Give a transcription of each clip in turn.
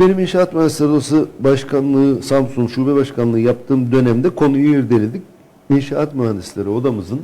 Benim İnşaat Mühendisleri Başkanlığı, Samsun Şube Başkanlığı yaptığım dönemde konuyu irdeledik. İnşaat Mühendisleri Odamızın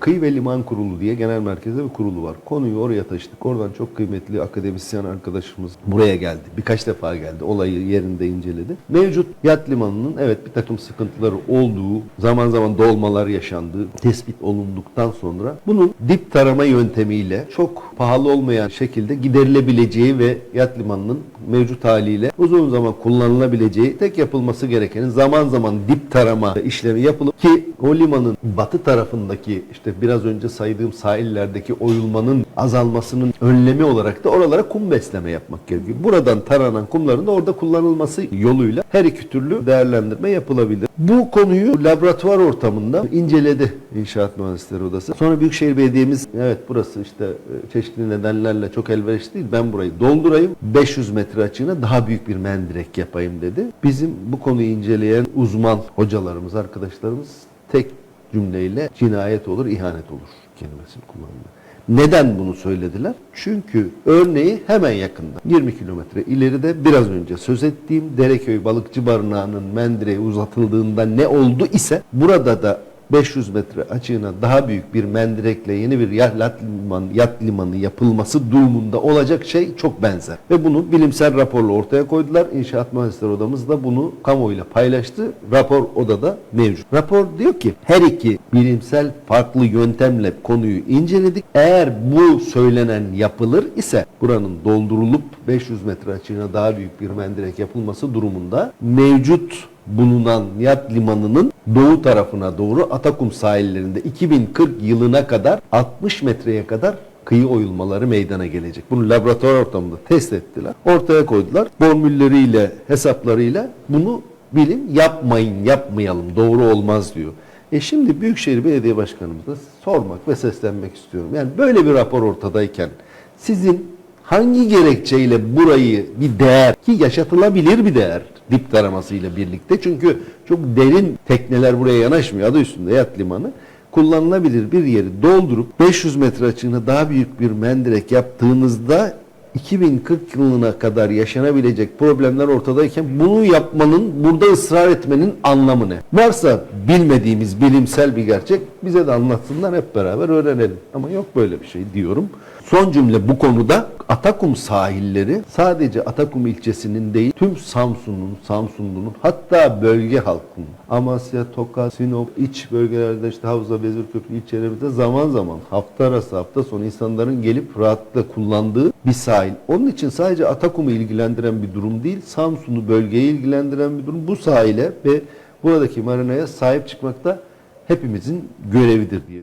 Kıyı ve Liman Kurulu diye genel merkezde bir kurulu var. Konuyu oraya taşıdık. Oradan çok kıymetli akademisyen arkadaşımız buraya geldi. Birkaç defa geldi. Olayı yerinde inceledi. Mevcut yat limanının evet bir takım sıkıntıları olduğu, zaman zaman dolmalar yaşandığı tespit olunduktan sonra bunun dip tarama yöntemiyle çok pahalı olmayan şekilde giderilebileceği ve yat limanının mevcut haliyle uzun zaman kullanılabileceği tek yapılması gerekenin zaman zaman dip tarama işlemi yapılıp ki o limanın batı tarafındaki işte biraz önce saydığım sahillerdeki oyulmanın azalmasının önlemi olarak da oralara kum besleme yapmak gerekiyor. Buradan taranan kumların da orada kullanılması yoluyla her iki türlü değerlendirme yapılabilir. Bu konuyu laboratuvar ortamında inceledi İnşaat Mühendisleri Odası. Sonra Büyükşehir Belediye'miz evet burası işte e, çeşitli nedenlerle çok elverişli değil. Ben burayı doldurayım. 500 metre açığına daha büyük bir mendirek yapayım dedi. Bizim bu konuyu inceleyen uzman hocalarımız, arkadaşlarımız tek cümleyle cinayet olur, ihanet olur kelimesini kullandı. Neden bunu söylediler? Çünkü örneği hemen yakında. 20 kilometre ileride biraz önce söz ettiğim Dereköy Balıkçı Barınağı'nın mendireği uzatıldığında ne oldu ise burada da 500 metre açığına daha büyük bir mendirekle yeni bir yat limanı, yat limanı yapılması durumunda olacak şey çok benzer. Ve bunu bilimsel raporla ortaya koydular. İnşaat Mühendisleri Odamız da bunu kamuoyuyla paylaştı. Rapor odada mevcut. Rapor diyor ki her iki bilimsel farklı yöntemle konuyu inceledik. Eğer bu söylenen yapılır ise buranın doldurulup 500 metre açığına daha büyük bir mendirek yapılması durumunda mevcut bulunan yat limanının doğu tarafına doğru Atakum sahillerinde 2040 yılına kadar 60 metreye kadar kıyı oyulmaları meydana gelecek. Bunu laboratuvar ortamında test ettiler. Ortaya koydular. Formülleriyle, hesaplarıyla bunu bilim yapmayın, yapmayalım. Doğru olmaz diyor. E şimdi Büyükşehir Belediye Başkanımıza sormak ve seslenmek istiyorum. Yani böyle bir rapor ortadayken sizin hangi gerekçeyle burayı bir değer ki yaşatılabilir bir değer dip taramasıyla birlikte çünkü çok derin tekneler buraya yanaşmıyor adı üstünde yat limanı kullanılabilir bir yeri doldurup 500 metre açığına daha büyük bir mendirek yaptığınızda 2040 yılına kadar yaşanabilecek problemler ortadayken bunu yapmanın, burada ısrar etmenin anlamı ne? Varsa bilmediğimiz bilimsel bir gerçek bize de anlatsınlar hep beraber öğrenelim. Ama yok böyle bir şey diyorum. Son cümle bu konuda Atakum sahilleri sadece Atakum ilçesinin değil tüm Samsun'un, Samsunlu'nun hatta bölge halkının Amasya, Tokat, Sinop, iç bölgelerde işte Havza, Vezirköprü ilçelerimizde zaman zaman hafta arası hafta sonu insanların gelip rahatlıkla kullandığı bir sahil. Onun için sadece Atakum'u ilgilendiren bir durum değil, Samsun'u bölgeyi ilgilendiren bir durum. Bu sahile ve buradaki marinaya sahip çıkmak da hepimizin görevidir diye.